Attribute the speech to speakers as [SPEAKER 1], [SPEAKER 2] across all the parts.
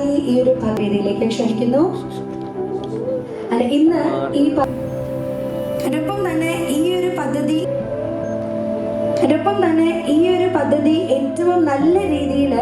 [SPEAKER 1] ഈ ഒരു വേദിയിലേക്ക് ക്ഷണിക്കുന്നു. അല്ല ഇന്ന് ഈ പ- തന്നെ ഈ ഒരു പദ്ധതി ഒപ്പം തന്നെ ഈ ഒരു പദ്ധതി ഏറ്റവും നല്ല രീതിയിൽ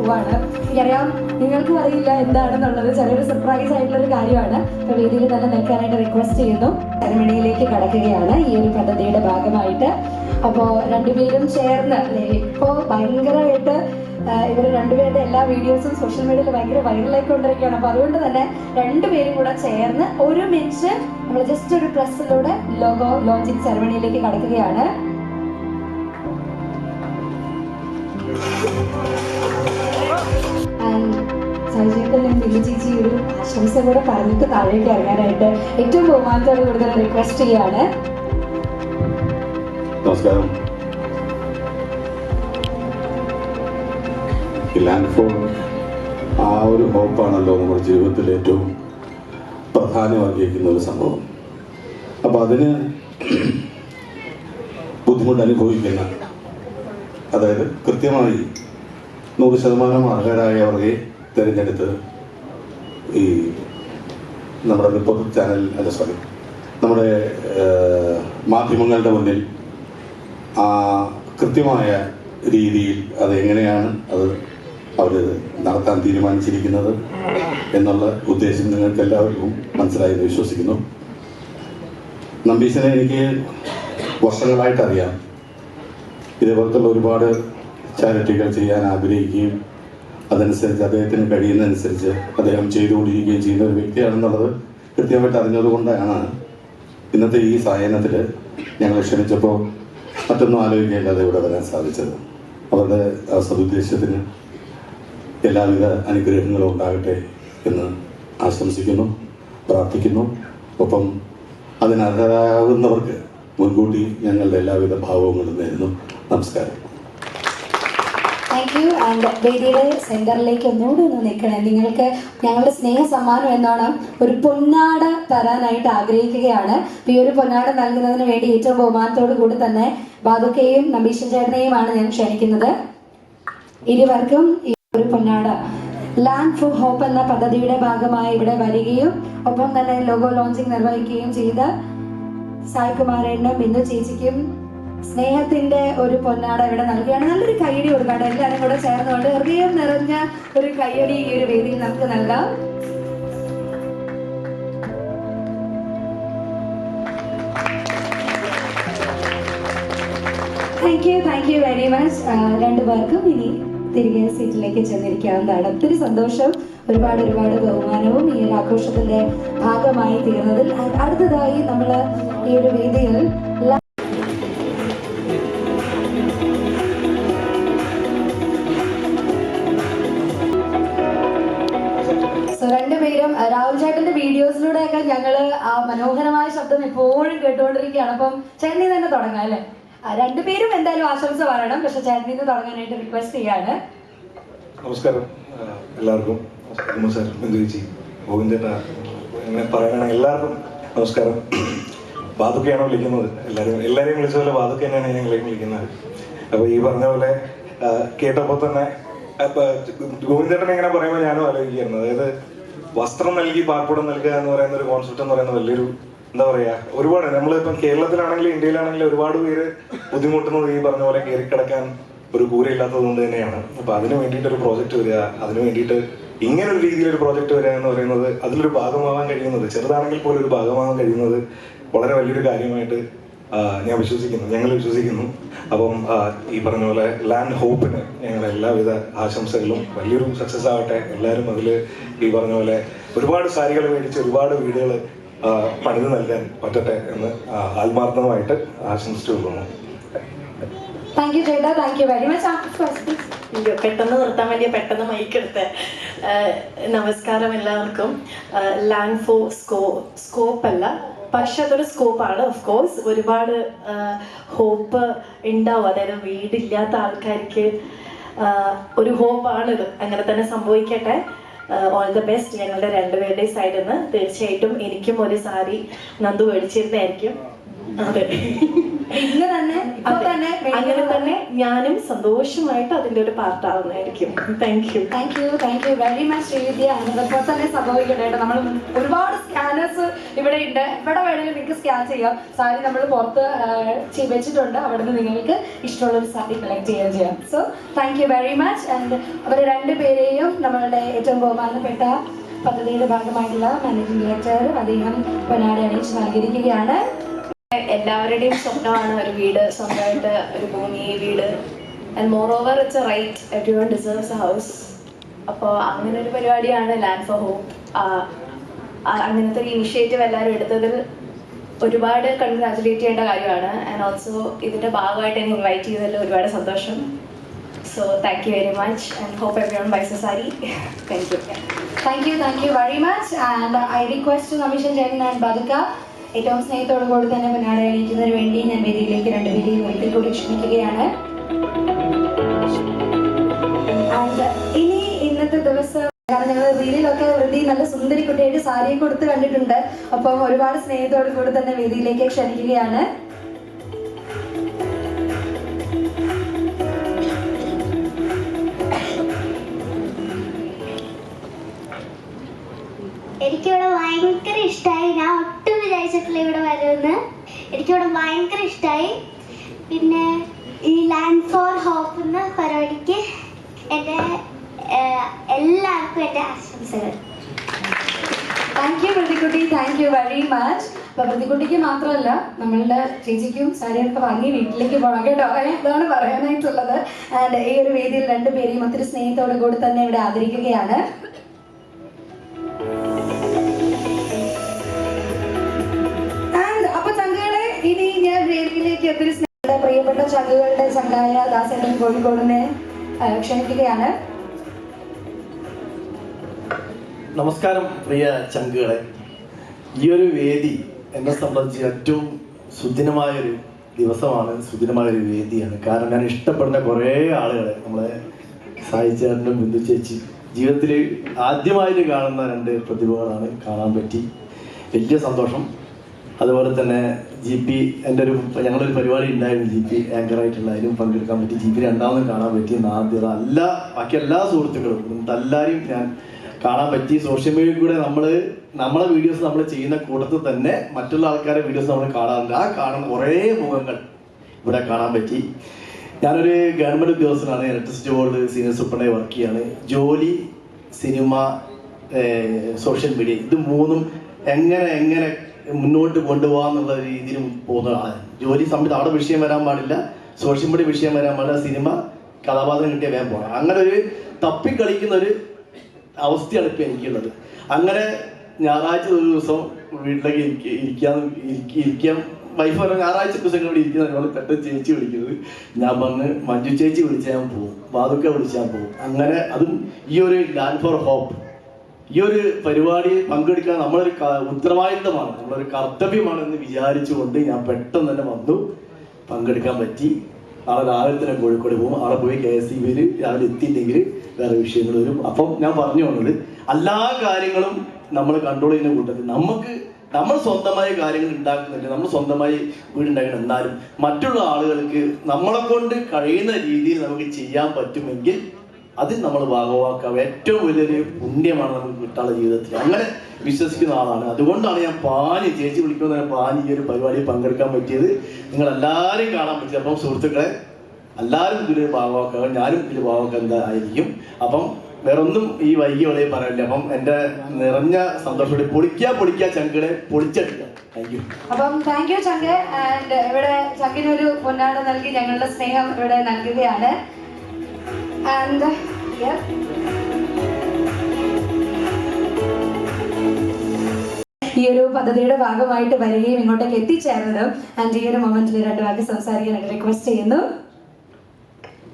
[SPEAKER 1] പോവാണ് എനിക്കറിയാം നിങ്ങൾക്കും അറിയില്ല എന്താണെന്നുള്ളത്. ചെറിയൊരു സർപ്രൈസ് ആയിട്ടുള്ള ഒരു കാര്യമാണ് വേദിയിൽ തന്നെ നിൽക്കാനായിട്ട് റിക്വസ്റ്റ് ചെയ്യുന്നു. സെറമണിയിലേക്ക് കടക്കുകയാണ് ഈ ഒരു പദ്ധതിയുടെ ഭാഗമായിട്ട്. അപ്പോൾ രണ്ടുപേരും ചേർന്ന് ഇപ്പോൾ ഭയങ്കരമായിട്ട് ഇവർ രണ്ടുപേരുടെ എല്ലാ വീഡിയോസും സോഷ്യൽ മീഡിയയിൽ ഭയങ്കര വൈറലായിക്കൊണ്ടിരിക്കുകയാണ് അപ്പോൾ അതുകൊണ്ട് തന്നെ രണ്ടുപേരും കൂടെ ചേർന്ന് ഒരുമിച്ച് നമ്മൾ ജസ്റ്റ് ഒരു പ്രസ്സിലൂടെ ലോഗോ ലോഞ്ചിങ് സെറമണിയിലേക്ക് കടക്കുകയാണ്. ചേച്ചി ഒരു ആശംസ കൂടെ പറഞ്ഞിട്ട് താഴേക്ക് ഇറങ്ങാനായിട്ട് ഏറ്റവും ബഹുമാനത്തോട് കൂടുതൽ റിക്വസ്റ്റ് ചെയ്യാണ്
[SPEAKER 2] നമസ്കാരം. ലാൻഡ് ഫോൺ ആ ഒരു ഹോപ്പാണല്ലോ നമ്മുടെ ജീവിതത്തിൽ ഏറ്റവും പ്രധാനമാക്കിയിരിക്കുന്ന ഒരു സംഭവം. അപ്പം അതിന് ബുദ്ധിമുട്ട് അനുഭവിക്കുന്ന അതായത് കൃത്യമായി നൂറ് ശതമാനം അർഹരായവരെ തിരഞ്ഞെടുത്ത് ഈ നമ്മുടെ റിപ്പബ്ലിക് ചാനൽ അല്ല സോറി നമ്മുടെ മാധ്യമങ്ങളുടെ മുന്നിൽ ആ കൃത്യമായ രീതിയിൽ അത് എങ്ങനെയാണ് അത് അവർ നടത്താൻ തീരുമാനിച്ചിരിക്കുന്നത് എന്നുള്ള ഉദ്ദേശം നിങ്ങൾക്ക് എല്ലാവർക്കും മനസ്സിലായി എന്ന് വിശ്വസിക്കുന്നു. നമ്പീസിനെ എനിക്ക് വർഷങ്ങളായിട്ടറിയാം ഇതേപോലത്തുള്ള ഒരുപാട് ചാരിറ്റികൾ ചെയ്യാൻ ആഗ്രഹിക്കുകയും അതനുസരിച്ച് അദ്ദേഹത്തിന് കഴിയുന്നതനുസരിച്ച് അദ്ദേഹം ചെയ്തുകൊണ്ടിരിക്കുകയും ചെയ്യുന്ന ഒരു വ്യക്തിയാണെന്നുള്ളത് കൃത്യമായിട്ട് അറിഞ്ഞതുകൊണ്ടാണ് ഇന്നത്തെ ഈ സായനത്തിൽ ഞങ്ങൾ ക്ഷണിച്ചപ്പോൾ മറ്റൊന്നും ആലോചിക്കേണ്ടത് ഇവിടെ വരാൻ സാധിച്ചത്. അവരുടെ സദുദ്ദേശത്തിന് എല്ലാവിധ അനുഗ്രഹങ്ങളും ഉണ്ടാകട്ടെ എന്ന് ആശംസിക്കുന്നു പ്രാർത്ഥിക്കുന്നു. ഒപ്പം അതിനർഹരാകുന്നവർക്ക് മുൻകൂട്ടി ഞങ്ങളുടെ എല്ലാവിധ ഭാവങ്ങളും നേരുന്നു. നമസ്കാരം.
[SPEAKER 1] Thank you. ആൻഡ് വേദിയുടെ സെന്ററിലേക്ക് ഒന്നുകൂടി ഒന്ന് നിൽക്കണേ. നിങ്ങൾക്ക് ഞങ്ങളുടെ സ്നേഹ സമ്മാനം എന്നോണം ഒരു പൊന്നാട തരാനായിട്ട് ആഗ്രഹിക്കുകയാണ്. ഈ ഒരു പൊന്നാട നൽകുന്നതിന് വേണ്ടി ഏറ്റവും ബഹുമാനത്തോടു കൂടി തന്നെ ബാദുക്കയും നമ്പീശൻ ചേട്ടനെയുമാണ് ഞാൻ ക്ഷണിക്കുന്നത്. ഇരുവർക്കും ഈ ഒരു പൊന്നാട. ലാൻഡ് ഫോർ ഹോപ്പ് എന്ന പദ്ധതിയുടെ ഭാഗമായി ഇവിടെ വരികയും ഒപ്പം തന്നെ ലോഗോ ലോഞ്ചിങ് നിർവഹിക്കുകയും ചെയ്ത സായ് കുമാരനും ബിന്ദു ചേച്ചിക്കും സ്നേഹത്തിന്റെ ഒരു പൊന്നാട ഇവിടെ നൽകുകയാണ്. നല്ലൊരു കൈയടി കൊടുക്കാണ് എല്ലാവരും കൂടെ ചേർന്നുകൊണ്ട് ഹൃദയം നിറഞ്ഞ ഒരു കൈയടി ഈ ഒരു വേദിയിൽ നമുക്ക് നൽകാം. Thank you thank you very much രണ്ടു പേർക്കും ഇനി തിരികെ സീറ്റിലേക്ക് ചെന്നിരിക്കാവുന്നതാണ്. ഒത്തിരി സന്തോഷം ഒരുപാട് ഒരുപാട് ബഹുമാനവും ഈ ഒരു ആഘോഷത്തിന്റെ ഭാഗമായി തീർന്നതിൽ. അടുത്തതായി നമ്മൾ ഈ ഒരു വേദിയിൽ എപ്പോഴും കേട്ടുകൊണ്ടിരിക്കുകയാണ് അപ്പം ചേട്ടനി തന്നെ തുടങ്ങാം അല്ലേ? രണ്ടുപേരും എന്തായാലും ആശംസ പറയണം. പക്ഷെ ചേട്ടനിൽ നിന്ന് തുടങ്ങാനായിട്ട് റിക്വസ്റ്റ് ചെയ്യാണ്.
[SPEAKER 3] നമസ്കാരം. എല്ലാവർക്കും സാർ ബന്ധുവിച്ചി ഗോവിന്ദേട്ട അങ്ങനെ പറയണ എല്ലാവർക്കും നമസ്കാരം. ബാധുക്കയാണോ വിളിക്കുന്നത്? എല്ലാവരും എല്ലാവരെയും വിളിച്ച പോലെ ബാധുക്ക തന്നെയാണ് ഞങ്ങളെയും വിളിക്കുന്നത്. അപ്പൊ ഈ പറഞ്ഞ പോലെ കേട്ടപ്പോ കേട്ടപ്പോൾ തന്നെ ഗോവിന്ദേട്ടനെ ഇങ്ങനെ പറയുമ്പോൾ ഞാനും ആലോചിക്കുകയായിരുന്നു. അതായത് വസ്ത്രം നൽകി പാർപ്പിടം നൽകുക എന്ന് പറയുന്ന ഒരു കോൺസെപ്റ്റ് എന്ന് പറയുന്നത് വലിയൊരു എന്താ പറയാ ഒരുപാട് നമ്മളിപ്പം കേരളത്തിലാണെങ്കിലും ഇന്ത്യയിലാണെങ്കിലും ഒരുപാട് പേര് ബുദ്ധിമുട്ടുന്നത് ഈ പറഞ്ഞ പോലെ കയറി കിടക്കാൻ ഒരു കൂരയില്ലാത്തത് കൊണ്ട് തന്നെയാണ്. അപ്പൊ അതിന് വേണ്ടിയിട്ട് ഒരു പ്രോജക്റ്റ് വരിക അതിന് വേണ്ടിയിട്ട് ഇങ്ങനെ ഒരു രീതിയിൽ ഒരു പ്രോജക്റ്റ് വരിക എന്ന് പറയുന്നത് അതിലൊരു ഭാഗമാവാൻ കഴിയുന്നത് ചെറുതാണെങ്കിൽ പോലും ഒരു ഭാഗമാവാൻ കഴിയുന്നത് വളരെ വലിയൊരു കാര്യമായിട്ട്
[SPEAKER 4] ഞാൻ വിശ്വസിക്കുന്നു ഞങ്ങൾ വിശ്വസിക്കുന്നു. അപ്പം ഈ പറഞ്ഞ പോലെ ലാൻഡ് ഹോപ്പിന് ഞങ്ങൾ എല്ലാവിധ ആശംസകളും വലിയൊരു സക്സസ് ആവട്ടെ. എല്ലാവരും അതിൽ ഈ പറഞ്ഞ പോലെ ഒരുപാട് സാരികൾ മേടിച്ച് ഒരുപാട് വീടുകൾ പണിത് നൽകാൻ പറ്റട്ടെ എന്ന് ആത്മാർത്ഥമായിട്ട് ആശംസിച്ചു കൊള്ളുന്നു.
[SPEAKER 1] താങ്ക് യു ചേട്ടാ. താങ്ക് യു വെരി മച്ച്
[SPEAKER 5] അയ്യോ പെട്ടെന്ന് നിർത്താൻ വേണ്ടി പെട്ടെന്ന് മൈക്ക് എടുത്ത്. നമസ്കാരം എല്ലാവർക്കും. ലാൻഡ് ഫോർ സ്കോ സ്കോപ്പ് അല്ല പക്ഷെ അതൊരു സ്കോപ്പാണ് ഓഫ് കോഴ്സ് ഒരുപാട് ഹോപ്പ് ഉണ്ടാവും അതായത് വീടില്ലാത്ത ആൾക്കാർക്ക് ഒരു ഹോപ്പാണിത് അങ്ങനെ തന്നെ സംഭവിക്കട്ടെ. ഓൾ ദ ബെസ്റ്റ് ഞങ്ങളുടെ രണ്ടുപേരുടെയും സൈഡിൽ നിന്ന് തീർച്ചയായിട്ടും എനിക്കും ഒരു സാരി നന്ദു മേടിച്ചിരുന്നായിരിക്കും അതെ.
[SPEAKER 1] ഇന്ന് തന്നെ ഇപ്പൊ. തന്നെ
[SPEAKER 5] അങ്ങനെ തന്നെ ഞാനും സന്തോഷമായിട്ട് അതിന്റെ ഒരു പാർട്ടാവുന്നതായിരിക്കും thank you
[SPEAKER 1] thank you thank you very much Srividya. അതുപോലെ തന്നെ സംഭവിക്കട്ടെ കേട്ടോ. നമ്മൾ ഒരുപാട് സ്കാനേഴ്സ് ഇവിടെ ഉണ്ട്. ഇവിടെ വേണമെങ്കിൽ നിങ്ങൾക്ക് സ്കാൻ ചെയ്യാം. സാരി നമ്മൾ പുറത്ത് വെച്ചിട്ടുണ്ട്. അവിടെ നിന്ന് നിങ്ങൾക്ക് ഇഷ്ടമുള്ള ഒരു സാരി കളക്ട് ചെയ്യാൻ ചെയ്യാം. So thank you very much and അവർ രണ്ടുപേരെയും നമ്മളുടെ ഏറ്റവും ബഹുമാനപ്പെട്ട പദ്ധതിയുടെ ഭാഗമായിട്ടുള്ള മാനേജിംഗ് ഡയറക്ടർ അദ്ദേഹം പൊന്നാടി അണിയിച്ച് നൽകിയിരിക്കുകയാണ്.
[SPEAKER 6] എല്ലാവരുടെയും സ്വപ്നമാണ് ഒരു വീട് സ്വന്തമായിട്ട് ഒരു ഭൂമി വീട്. And moreover it's a right everyone deserves a house അപ്പോൾ അങ്ങനെ ഒരു പരിപാടിയാണ് ലാൻഡ് ഫോർ ഹോം അങ്ങനത്തെ ഒരു ഇനിഷ്യേറ്റീവ് എല്ലാവരും എടുത്തതിൽ ഒരുപാട് കൺഗ്രാജുലേറ്റ് ചെയ്യേണ്ട കാര്യമാണ്. ആൻഡ് ഓൾസോ ഇതിന്റെ ഭാഗമായിട്ട് എന്നെ ഇൻവൈറ്റ് ചെയ്തതിൽ ഒരുപാട് സന്തോഷം. So thank you very much and hope everyone buys sari thank you
[SPEAKER 1] thank you thank you very much and I request Namishan ചേട്ടൻ ആൻഡ് ബതുക്ക ഏറ്റവും സ്നേഹത്തോടു കൂടി തന്നെ മുന്നാടെ അറിയിക്കുന്നതിന് വേണ്ടി ഞാൻ വേദിയിലേക്ക് രണ്ടുപേരെയും ഒരിക്കൽ കൂടി ക്ഷണിക്കുകയാണ്. ഇനി ഇന്നത്തെ ദിവസം കാരണം വൃത്തി നല്ല സുന്ദരി കുട്ടിയായിട്ട് സാരിയെ കൊടുത്ത് കണ്ടിട്ടുണ്ട്. അപ്പം ഒരുപാട് സ്നേഹത്തോടു കൂടി തന്നെ വേദിയിലേക്ക് ക്ഷണിക്കുകയാണ്.
[SPEAKER 7] എനിക്കിവിടെ ഭയങ്കര ഇഷ്ടമായി ഞാൻ വിചാരിച്ചിട്ടില്ല ഇവിടെ വരുമെന്ന്. എനിക്കിവിടെ ഭയങ്കര ഇഷ്ടമായി പിന്നെ ഈ ലാൻഡ് ഫോർ ഹോപ്പ് എന്ന പരിപാടിക്ക് എന്റെ എല്ലാവർക്കും എന്റെ ആശംസകൾ.
[SPEAKER 1] താങ്ക് യു പ്രതിക്കുട്ടി താങ്ക് യു വെരി മച്ച് അപ്പൊ പ്രതിക്കുട്ടിക്ക് മാത്രമല്ല നമ്മളുടെ ചേച്ചിക്കും സാരിയൊക്കെ വാങ്ങി വീട്ടിലേക്ക് പോകണം കേട്ടോ. ഇതാണ് പറയാനായിട്ടുള്ളത്. ആൻഡ് ഈ ഒരു വേദിയിൽ രണ്ടുപേരെയും ഒത്തിരി സ്നേഹത്തോടു കൂടി തന്നെ ഇവിടെ ആദരിക്കുകയാണ്. വേദിയിലേക്ക് ഒത്തിരി പ്രിയപ്പെട്ട ചങ്കുകളുടെ ചങ്കായ ദാസേട്ടൻ കോഴിക്കോടിനെ ക്ഷണിക്കുകയാണ്.
[SPEAKER 8] നമസ്കാരം പ്രിയ ചങ്കുകളെ. ഈ ഒരു വേദി എന്നെ സംബന്ധിച്ച് ഏറ്റവും സുദിനമായൊരു ദിവസമാണ് സുദിനമായൊരു വേദിയാണ്. കാരണം ഞാൻ ഇഷ്ടപ്പെടുന്ന കുറേ ആളുകളെ നമ്മളെ സായി ബിന്ദു ചേച്ചി ജീവിതത്തിൽ ആദ്യമായിട്ട് കാണുന്ന രണ്ട് പ്രതിഭകളാണ് കാണാൻ പറ്റി. വലിയ സന്തോഷം. അതുപോലെ തന്നെ ജി പി എന്റെ ഒരു ഞങ്ങളൊരു പരിപാടി ഉണ്ടായിരുന്നു ജി പി ആങ്കറായിട്ടുള്ള അതിനും പങ്കെടുക്കാൻ പറ്റി. ജി പി രണ്ടാമതും കാണാൻ പറ്റി ആദ്യം എല്ലാ ബാക്കി എല്ലാ സുഹൃത്തുക്കളും. എല്ലാവരെയും ഞാൻ കാണാൻ പറ്റി. സോഷ്യൽ മീഡിയയിൽ കൂടെ നമ്മൾ നമ്മളെ വീഡിയോസ് നമ്മൾ ചെയ്യുന്ന കൂട്ടത്തിൽ തന്നെ മറ്റുള്ള ആൾക്കാരുടെ വീഡിയോസ് നമ്മൾ കാണാറുണ്ട്. ആ കാണുന്ന കുറേ മുഖങ്ങൾ ഇവിടെ കാണാൻ പറ്റി. ഞാനൊരു ഗവൺമെന്റ് ഉദ്യോഗസ്ഥനാണ് ഇലക്ട്രിസിറ്റി ബോർഡ് സീനിയർ സൂപ്രണ്ടായി വർക്ക് ചെയ്യാണ്. ജോലി സിനിമ സോഷ്യൽ മീഡിയ ഇത് മൂന്നും എങ്ങനെ എങ്ങനെ മുന്നോട്ട് കൊണ്ടുപോകാം എന്നുള്ള രീതിയിൽ പോകുന്ന ആളാണ്. ജോലി സമയത്ത് അവിടെ വിഷയം വരാൻ പാടില്ല. സോഷ്യൽ മീഡിയ വിഷയം വരാൻ പാടില്ല. സിനിമ കഥാപാത്രം കിട്ടിയ വേഗം പോകണം അങ്ങനെ ഒരു തപ്പിക്കളിക്കുന്ന ഒരു അവസ്ഥയാണ് ഇപ്പം എനിക്കുള്ളത്. അങ്ങനെ ഞായറാഴ്ച ഒരു ദിവസം വീട്ടിലേക്ക് ഇരിക്ക- ഇരിക്കാൻ ഇരിക്ക- ഇരിക്കാൻ വൈഫ് പറഞ്ഞ ഞായറാഴ്ച ദിവസം ഇവിടെ ഇരിക്കുന്ന നമ്മൾ പെട്ടെന്ന് ചേച്ചി വിളിക്കുന്നത്. ഞാൻ വന്ന് മഞ്ജു ചേച്ചി വിളിച്ചാൽ പോകും. വാതുക്ക വിളിച്ചാൽ പോകും. അങ്ങനെ അതും ഈ ഒരു ലാൻഡ് ഫോർ ഹോപ്പ് ഈ ഒരു പരിപാടിയിൽ പങ്കെടുക്കാൻ നമ്മളൊരു ഉത്തരവാദിത്തമാണ് നമ്മളൊരു കർത്തവ്യമാണ് എന്ന് വിചാരിച്ചുകൊണ്ട് ഞാൻ പെട്ടെന്ന് തന്നെ വന്നു. പങ്കെടുക്കാൻ പറ്റി. നാളെ രാവിലെ തന്നെ കോഴിക്കോട് പോകും. അവിടെ പോയി കെ എസ് ഇ രാവിലെ എത്തിയില്ലെങ്കിൽ വേറെ വിഷയങ്ങൾ വരും. അപ്പം ഞാൻ പറഞ്ഞു വന്നത് എല്ലാ കാര്യങ്ങളും നമ്മൾ കൺട്രോൾ ചെയ്യുന്ന കൂട്ടത്തിൽ നമുക്ക് നമ്മൾ സ്വന്തമായി കാര്യങ്ങൾ ഉണ്ടാക്കുന്നില്ല. നമ്മൾ സ്വന്തമായി വീടുണ്ടാക്കണം. എന്നാലും മറ്റുള്ള ആളുകൾക്ക് നമ്മളെ കൊണ്ട് കഴിയുന്ന രീതിയിൽ നമുക്ക് ചെയ്യാൻ പറ്റുമെങ്കിൽ അതിൽ നമ്മൾ ഭാഗമാക്കാം ഏറ്റവും വലിയൊരു പുണ്യമാണ് നമുക്ക് കിട്ടാനുള്ള ജീവിതത്തിൽ. അങ്ങനെ വിശ്വസിക്കുന്ന ആളാണ്. അതുകൊണ്ടാണ് ഞാൻ പാനി ചേച്ചി വിളിക്കുന്ന പാനി ഈ ഒരു പരിപാടിയിൽ പങ്കെടുക്കാൻ പറ്റിയത്. നിങ്ങൾ എല്ലാവരും കാണാൻ പറ്റിയത്. അപ്പം സുഹൃത്തുക്കളെ എല്ലാവരും ഇതിൽ ഭാഗമാക്കുക ഞാനും ഇതിൽ ഭാഗമാക്കുക എന്തായിരിക്കും അപ്പം വേറൊന്നും ഈ വൈകിയോടെ പറയില്ല. അപ്പം എന്റെ നിറഞ്ഞ സന്തോഷത്തോടെ പൊളിക്കുക പൊളിക്കുക ചങ്കുകളെ പൊളിച്ചെടുക്കുക.
[SPEAKER 1] അപ്പം താങ്ക് യു ചങ്ക്. ഇവിടെ ചങ്കിനൊരു പൊന്നാട നൽകി ഞങ്ങളുടെ സ്നേഹം ഇവിടെ നൽകുകയാണ്. ആൻഡ് ഈ ഒരു പദ്ധതിയുടെ ഭാഗമായിട്ട് വരികയും ഇങ്ങോട്ടേക്ക് എത്തിച്ചേർന്നതും ആൻഡ് ഈ ഒരു മൊമെന്റിൽ രണ്ടു വാക്ക് സംസാരിക്കാൻ റിക്വസ്റ്റ് ചെയ്യുന്നു.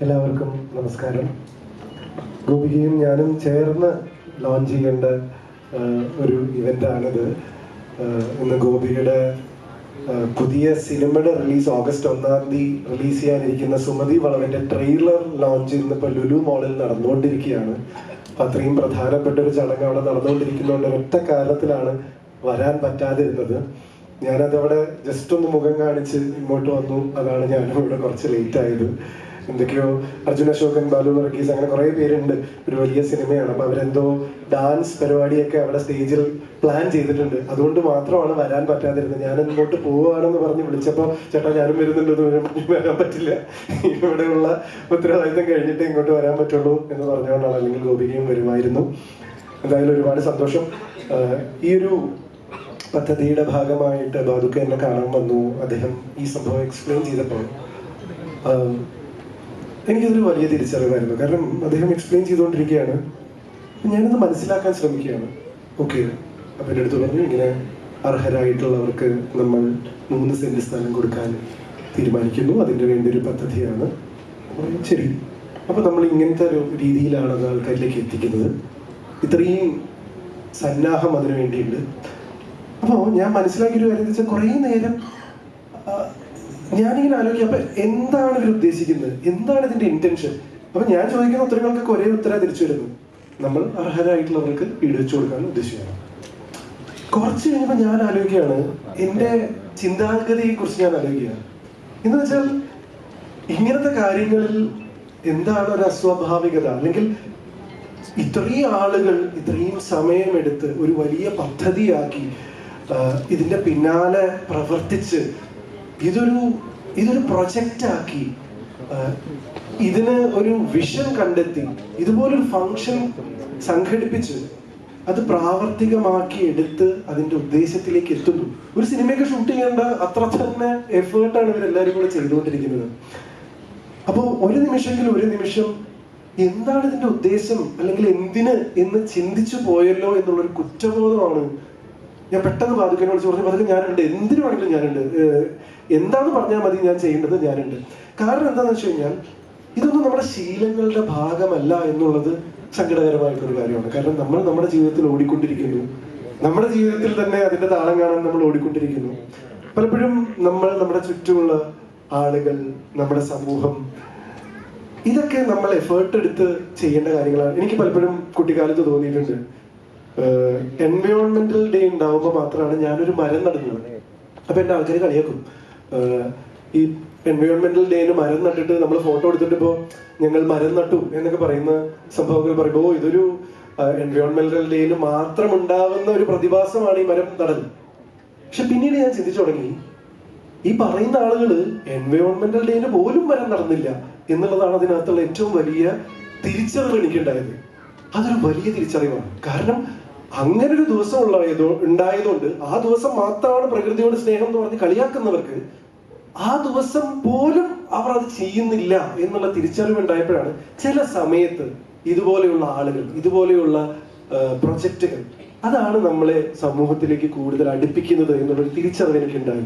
[SPEAKER 9] എല്ലാവർക്കും നമസ്കാരം. ഗോപികയും ഞാനും ചേർന്ന് ലോഞ്ച് ചെയ്യേണ്ട ഒരു ഒരു ഇവന്റാണിത് ഇന്ന് ഗോപികയുടെ ആ, പുതിയ സിനിമയുടെ റിലീസ് ഓഗസ്റ്റ് ഒന്നാം തീയതി റിലീസ് ചെയ്യാനിരിക്കുന്ന സുമതി വളവിന്റെ ട്രെയിലർ ലോഞ്ച് ഇന്നിപ്പോൾ ലുലു മോളിൽ നടന്നുകൊണ്ടിരിക്കുകയാണ്. അപ്പം അത്രയും പ്രധാനപ്പെട്ട ഒരു ചടങ്ങ് അവിടെ നടന്നുകൊണ്ടിരിക്കുന്നതുകൊണ്ട് ഒറ്റ കാലത്തിലാണ് വരാൻ പറ്റാതിരുന്നത്. ഞാനതവിടെ ജസ്റ്റ് ഒന്ന് മുഖം കാണിച്ച് ഇങ്ങോട്ട് വന്നു. അതാണ് ഞാനും ഇവിടെ കുറച്ച് ലേറ്റ് ആയത്. എന്തൊക്കെയോ അർജുന അശോകൻ ബാലു വർഗീസ് അങ്ങനെ കുറെ പേരുണ്ട്. ഒരു വലിയ സിനിമയാണ്. അപ്പൊ അവരെന്തോ ഡാൻസ് പരിപാടിയൊക്കെ അവിടെ സ്റ്റേജിൽ പ്ലാൻ ചെയ്തിട്ടുണ്ട്. അതുകൊണ്ട് മാത്രമാണ് വരാൻ പറ്റാതിരുന്നത്. ഞാൻ ഇങ്ങോട്ട് പോവുകയാണെന്ന് പറഞ്ഞ് വിളിച്ചപ്പോ ചേട്ടാ ഞാനും വരുന്നുണ്ട്. എന്ന് പറഞ്ഞു, വരാൻ പറ്റില്ല. ഇവിടെയുള്ള ഉത്തരവാദിത്തം കഴിഞ്ഞിട്ട് ഇങ്ങോട്ട് വരാൻ പറ്റുള്ളൂ എന്ന് പറഞ്ഞുകൊണ്ടാണ് അല്ലെങ്കിൽ ഗോപികയും വരുമായിരുന്നു. എന്തായാലും ഒരുപാട് സന്തോഷം. ഈ ഒരു പദ്ധതിയുടെ ഭാഗമായിട്ട് ബാദുക്ക എന്നെ കാണാൻ വന്നു. അദ്ദേഹം ഈ സംഭവം എക്സ്പ്ലെയിൻ ചെയ്തപ്പോൾ എനിക്കതൊരു വലിയ തിരിച്ചറിവായിരുന്നു. കാരണം അദ്ദേഹം എക്സ്പ്ലെയിൻ ചെയ്തുകൊണ്ടിരിക്കുകയാണ്. ഞാനത് മനസ്സിലാക്കാൻ ശ്രമിക്കുകയാണ്. ഓക്കെ അപ്പം എന്റെ അടുത്ത് പറഞ്ഞു ഇങ്ങനെ അർഹരായിട്ടുള്ളവർക്ക് നമ്മൾ മൂന്ന് സെന്റ് സ്ഥലം കൊടുക്കാൻ തീരുമാനിക്കുന്നു. അതിന്റെ വേണ്ടി ഒരു പദ്ധതിയാണ്. ശരി. അപ്പോൾ നമ്മൾ ഇങ്ങനത്തെ ഒരു രീതിയിലാണ് അത് ആൾക്കാരിലേക്ക് എത്തിക്കുന്നത്. ഇത്രയും സന്നാഹം അതിനു വേണ്ടിയുണ്ട്. അപ്പോൾ ഞാൻ മനസ്സിലാക്കിയൊരു കാര്യം എന്ന് വെച്ചാൽ കുറേ നേരം ഞാനിങ്ങനെ ആലോചിക്കും അപ്പൊ എന്താണ് ഇവർ ഉദ്ദേശിക്കുന്നത്? എന്താണ് ഇതിന്റെ ഇന്റൻഷൻ അപ്പൊ ഞാൻ ചോദിക്കുന്ന ഉത്തരങ്ങൾക്കൊക്കെ ഒരേ ഉത്തരം തിരിച്ചു വരുന്നു നമ്മൾ അർഹരായിട്ടുള്ളവർക്ക് വീട് വെച്ചു കൊടുക്കാൻ ഉദ്ദേശിക്കുകയാണ് കുറച്ച് കഴിയുമ്പോൾ ഞാൻ ആലോചിക്കുകയാണ് എന്റെ ചിന്താഗതിയെ കുറിച്ച് ഞാൻ ആലോചിക്കുകയാണ്. എന്ന് വെച്ചാൽ ഇങ്ങനത്തെ കാര്യങ്ങളിൽ എന്താണ് ഒരു അസ്വാഭാവികത? അല്ലെങ്കിൽ ഇത്രയും ആളുകൾ ഇത്രയും സമയമെടുത്ത് ഒരു വലിയ പദ്ധതിയാക്കി ഇതിന്റെ പിന്നാലെ പ്രവർത്തിച്ച് ഇതൊരു ഇതൊരു പ്രൊജക്റ്റ് ആക്കി. ആ, ഇതിന് ഒരു വിഷൻ കണ്ടെത്തി. ഇതുപോലൊരു ഫങ്ഷൻ സംഘടിപ്പിച്ച് അത് പ്രാവർത്തികമാക്കി എടുത്ത് അതിന്റെ ഉദ്ദേശത്തിലേക്ക് എത്തുന്നു. ഒരു സിനിമയൊക്കെ ഷൂട്ട് ചെയ്യേണ്ട അത്ര തന്നെ എഫേർട്ടാണ് ഇവരെല്ലാവരും കൂടെ ചെയ്തുകൊണ്ടിരിക്കുന്നത്. അപ്പോൾ ഒരു നിമിഷമെങ്കിലും ഒരു നിമിഷം എന്താണ് ഇതിന്റെ ഉദ്ദേശം? അല്ലെങ്കിൽ എന്തിന് എന്ന് ചിന്തിച്ചു പോയല്ലോ എന്നുള്ളൊരു കുറ്റബോധമാണ് ഞാൻ പെട്ടെന്ന് ബാധുക്കനെ വിളിച്ച് പറഞ്ഞു പതുക്കെ ഞാനുണ്ട്. എന്തിനു വേണമെങ്കിലും ഞാനുണ്ട്. എന്താന്ന് പറഞ്ഞാൽ മതി ഞാൻ ചെയ്യേണ്ടത് ഞാനുണ്ട്. കാരണം എന്താണെന്ന് വെച്ച് കഴിഞ്ഞാൽ ഇതൊന്നും നമ്മുടെ ശീലങ്ങളുടെ ഭാഗമല്ല എന്നുള്ളത് സങ്കടകരമായിട്ടൊരു കാര്യമാണ്. കാരണം നമ്മൾ നമ്മുടെ ജീവിതത്തിൽ ഓടിക്കൊണ്ടിരിക്കുന്നു. നമ്മുടെ ജീവിതത്തിൽ തന്നെ അതിന്റെ താളം കാണാൻ നമ്മൾ ഓടിക്കൊണ്ടിരിക്കുന്നു. പലപ്പോഴും നമ്മൾ നമ്മുടെ ചുറ്റുമുള്ള ആളുകൾ നമ്മുടെ സമൂഹം ഇതൊക്കെ നമ്മൾ എഫേർട്ട് എടുത്ത് ചെയ്യേണ്ട കാര്യങ്ങളാണ്. എനിക്ക് പലപ്പോഴും കുട്ടിക്കാലത്ത് തോന്നിയിട്ടുണ്ട്. എൻവയോൺമെന്റൽ ഡേ ഉണ്ടാവുമ്പോൾ മാത്രമാണ് ഞാനൊരു മരം നടുന്നത്. അപ്പൊ എന്റെ ആൾക്കാർ കളിയാക്കും. ഈ എൻവയോൺമെന്റൽ ഡേന് മരം നട്ടിട്ട് നമ്മൾ ഫോട്ടോ എടുത്തിട്ട് ഇപ്പോ ഞങ്ങൾ മരം നട്ടു എന്നൊക്കെ പറയുന്ന സംഭവങ്ങൾ പറയുമ്പോൾ ഓ ഇതൊരു എൻവയോൺമെന്റൽ ഡേന് മാത്രം ഉണ്ടാവുന്ന ഒരു പ്രതിഭാസമാണ് ഈ മരം നടൽ പക്ഷെ പിന്നീട് ഞാൻ ചിന്തിച്ചു തുടങ്ങി ഈ പറയുന്ന ആളുകൾ എൻവയോൺമെന്റൽ ഡേന് പോലും മരം നടന്നില്ല എന്നുള്ളതാണ് അതിനകത്തുള്ള ഏറ്റവും വലിയ തിരിച്ചറിവ് എനിക്കുണ്ടായത്. അതൊരു വലിയ തിരിച്ചറിവാണ്. കാരണം അങ്ങനെ ഒരു ദിവസം ഉള്ളതോ ഉണ്ടായതുകൊണ്ട് ആ ദിവസം മാത്രമാണ് പ്രകൃതിയോട് സ്നേഹം എന്ന് പറഞ്ഞ് കളിയാക്കുന്നവർക്ക് ആ ദിവസം പോലും അവർ അത് ചെയ്യുന്നില്ല എന്നുള്ള തിരിച്ചറിവ് ഉണ്ടായപ്പോഴാണ് ചില സമയത്ത് ഇതുപോലെയുള്ള ആളുകൾ ഇതുപോലെയുള്ള പ്രൊജക്റ്റുകൾ അതാണ് നമ്മളെ സമൂഹത്തിലേക്ക് കൂടുതൽ അടുപ്പിക്കുന്നത് എന്നുള്ളൊരു തിരിച്ചറിവ് എനിക്കുണ്ടായി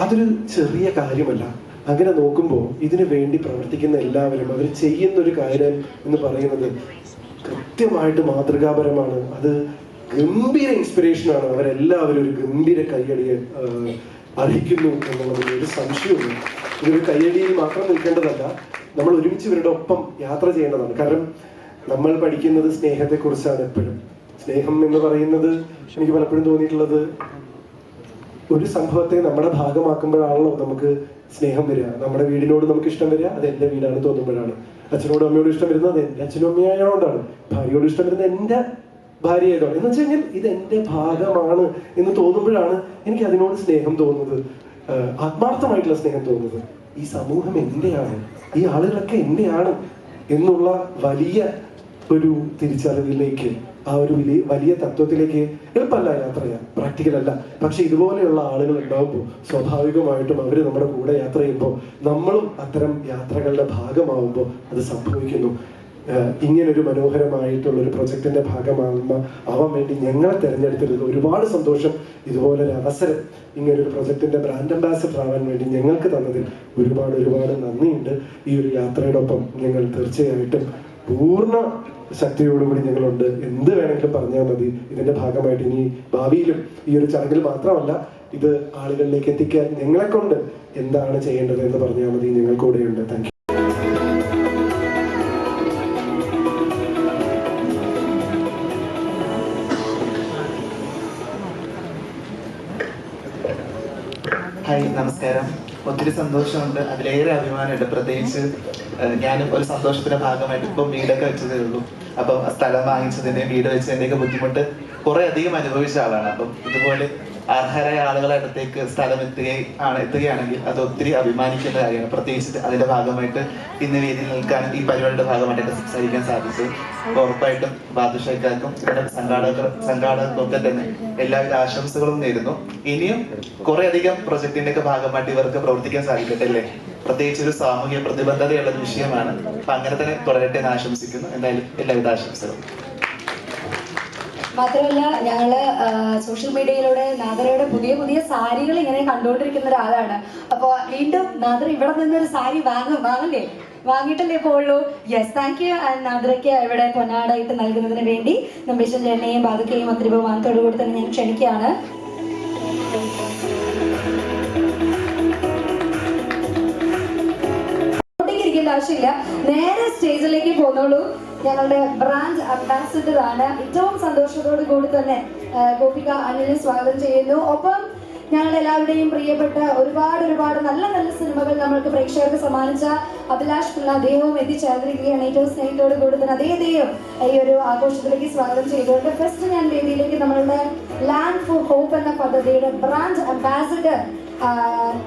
[SPEAKER 9] അതൊരു ചെറിയ കാര്യമല്ല. അങ്ങനെ നോക്കുമ്പോൾ ഇതിനു വേണ്ടി പ്രവർത്തിക്കുന്ന എല്ലാവരും അവർ ചെയ്യുന്ന ഒരു കാര്യം എന്ന് പറയുന്നത് കൃത്യമായിട്ട് മാതൃകാപരമാണ്. അത് ഗംഭീര ഇൻസ്പിറേഷൻ ആണ്. അവരെല്ലാവരും ഒരു ഗംഭീര കയ്യടിയെ അർഹിക്കുന്നു എന്നുള്ളതിൽ ഒരു സംശയമുണ്ട് ഇതൊരു കയ്യടിയിൽ മാത്രം നിൽക്കേണ്ടതല്ല നമ്മൾ ഒരുമിച്ച് ഇവരുടെ ഒപ്പം യാത്ര ചെയ്യേണ്ടതാണ്. കാരണം നമ്മൾ പഠിക്കുന്നത് സ്നേഹത്തെക്കുറിച്ചാണ് എപ്പോഴും. സ്നേഹം എന്ന് പറയുന്നത് എനിക്ക് പലപ്പോഴും തോന്നിയിട്ടുള്ളത് ഒരു സംഭവത്തെ നമ്മുടെ ഭാഗമാക്കുമ്പോഴാണല്ലോ നമുക്ക് സ്നേഹം വരിക. നമ്മുടെ വീടിനോട് നമുക്ക് ഇഷ്ടം വരിക. അത് എന്റെ വീടാണ് തോന്നുമ്പോഴാണ്. അച്ഛനോടും അമ്മയോടും ഇഷ്ടം വരുന്നത് എന്റെ അച്ഛനും അമ്മയായതുകൊണ്ടാണ് ഭാര്യയോട് ഇഷ്ടം വരുന്നത് എന്റെ ഭാര്യ എന്ന് വെച്ചെങ്കിൽ ഇത് എന്റെ ഭാഗമാണ് എന്ന് തോന്നുമ്പോഴാണ് എനിക്ക് അതിനോട് സ്നേഹം തോന്നുന്നത്. ആത്മാർത്ഥമായിട്ടുള്ള സ്നേഹം തോന്നുന്നത്. ഈ സമൂഹം എന്റെയാണ് ഈ ആളുകളൊക്കെ എന്റെയാണ് എന്നുള്ള വലിയ ഒരു തിരിച്ചറിവിലേക്ക് ആ ഒരു വലിയ വലിയ തത്വത്തിലേക്ക് എളുപ്പമല്ല യാത്ര ചെയ്യാൻ. പ്രാക്ടിക്കൽ അല്ല. പക്ഷെ ഇതുപോലെയുള്ള ആളുകൾ ഉണ്ടാകുമ്പോൾ സ്വാഭാവികമായിട്ടും അവർ നമ്മുടെ കൂടെ യാത്ര ചെയ്യുമ്പോൾ നമ്മളും അത്തരം യാത്രകളുടെ ഭാഗമാവുമ്പോൾ അത് സംഭവിക്കുന്നു. ഇങ്ങനെ ഇങ്ങനൊരു മനോഹരമായിട്ടുള്ള ഒരു പ്രൊജക്ടിന്റെ ഭാഗമാകുന്ന ആവാൻ വേണ്ടി ഞങ്ങളെ തിരഞ്ഞെടുത്തിരുന്നു ഒരുപാട് സന്തോഷം. ഇതുപോലൊരു അവസരം ഇങ്ങനൊരു പ്രൊജക്ടിന്റെ ബ്രാൻഡ് അംബാസഡർ ആവാൻ വേണ്ടി ഞങ്ങൾക്ക് തന്നതിൽ ഒരുപാട് ഒരുപാട് നന്ദിയുണ്ട്. ഈ ഒരു യാത്രയോടൊപ്പം ഞങ്ങൾ തീർച്ചയായിട്ടും പൂർണ ശക്തിയോടുകൂടി ഞങ്ങളുണ്ട്. എന്ത് വേണമെങ്കിലും പറഞ്ഞാൽ മതി. ഇതിന്റെ ഭാഗമായിട്ട് ഇനി ഭാവിയിലും ഈ ഒരു ചടങ്ങിൽ മാത്രമല്ല ഇത് ആളുകളിലേക്ക് എത്തിക്കാൻ ഞങ്ങളെ കൊണ്ട് എന്താണ് ചെയ്യേണ്ടത് എന്ന് പറഞ്ഞാൽ മതി. ഞങ്ങൾ കൂടെയുണ്ട്. താങ്ക്
[SPEAKER 10] ഹായ് നമസ്കാരം. ഒത്തിരി സന്തോഷമുണ്ട്. അതിലേറെ അഭിമാനമുണ്ട്. പ്രത്യേകിച്ച് ഞാനും ഒരു സന്തോഷത്തിന്റെ ഭാഗമായിട്ട് ഇപ്പം വീടൊക്കെ വെച്ചതേ ഉള്ളൂ. അപ്പം സ്ഥലം വാങ്ങിച്ചതിന്റെ വീട് വെച്ചതിന്റെയൊക്കെ ബുദ്ധിമുട്ട് കുറെ അധികം അനുഭവിച്ച ആളാണ്. അപ്പം ഇതുപോലെ അർഹരായ ആളുകളെ അടുത്തേക്ക് സ്ഥലം എത്തുകയും ആണ് എത്തുകയാണെങ്കിൽ അത് ഒത്തിരി അഭിമാനിക്കേണ്ട കാര്യമാണ്. പ്രത്യേകിച്ച് അതിന്റെ ഭാഗമായിട്ട് ഇന്ന് വേദിയിൽ നിൽക്കാൻ ഈ പരിപാടിയുടെ ഭാഗമായിട്ട് സംസാരിക്കാൻ സാധിച്ചു. ഉറപ്പായിട്ടും ബാദുഷക്കാർക്കും ഇവിടെ സംഘാടകർ സംഘാടകർക്കൊക്കെ തന്നെ എല്ലാവിധ ആശംസകളും നേരുന്നു. ഇനിയും കുറെ അധികം പ്രൊജക്ടിന്റെ ഒക്കെ ഭാഗമായിട്ട് ഇവർക്ക് പ്രവർത്തിക്കാൻ സാധിക്കട്ടെ അല്ലേ? പ്രത്യേകിച്ച് ഒരു സാമൂഹിക പ്രതിബദ്ധതയുള്ള വിഷയമാണ്. അപ്പൊ അങ്ങനെ തന്നെ തുടരട്ടെ എന്ന് ആശംസിക്കുന്നു. എന്തായാലും എല്ലാവിധ ആശംസകളും.
[SPEAKER 1] മാത്രമല്ല ഞങ്ങൾ സോഷ്യൽ മീഡിയയിലൂടെ നാദരയുടെ പുതിയ പുതിയ സാരികൾ ഇങ്ങനെ കണ്ടുകൊണ്ടിരിക്കുന്ന ഒരാളാണ്. അപ്പൊ വീണ്ടും നാദര ഇവിടെ നിന്നൊരു സാരി വാങ്ങും വാങ്ങല്ലേ? വാങ്ങിയിട്ടല്ലേ പോവുള്ളൂ? യെസ് താങ്ക് യു നാദരയ്ക്ക് ഇവിടെ പൊന്നാടായിട്ട് നൽകുന്നതിന് വേണ്ടി നമ്പേശ്വർ ചേട്ടനെയും ബാധുക്കയും ഒത്തിരി ബഹുമാനത്തോടു കൂടി തന്നെ ഞാൻ ക്ഷണിക്കുകയാണ്. ആവശ്യമില്ല. നേരെ സ്റ്റേജിലേക്ക് പോന്നോളൂ ഞങ്ങളുടെ ബ്രാൻഡ് അംബാസിഡർ ആണ് ഏറ്റവും സന്തോഷത്തോടു കൂടി തന്നെ ഗോപിക അനിലിനെ സ്വാഗതം ചെയ്യുന്നു. ഒപ്പം ഞങ്ങളുടെ എല്ലാവരുടെയും പ്രിയപ്പെട്ട ഒരുപാട് ഒരുപാട് നല്ല നല്ല സിനിമകൾ നമ്മൾക്ക് പ്രേക്ഷകർക്ക് സമ്മാനിച്ച അഭിലാഷ് പിള്ള അദ്ദേഹവും എത്തിച്ചേർന്നിരിക്കുകയാണ്. ഏറ്റവും സ്നേഹത്തോടു കൂടി തന്നെ അദ്ദേഹത്തെയും ഈ ഒരു ആഘോഷത്തിലേക്ക് സ്വാഗതം ചെയ്തുകൊണ്ട് ഫസ്റ്റ് ഞാൻ വേദിയിലേക്ക് നമ്മളുടെ ലാൻഡ് ഫോർ ഹോപ്പ് എന്ന പദ്ധതിയുടെ ബ്രാൻഡ് അംബാസിഡർ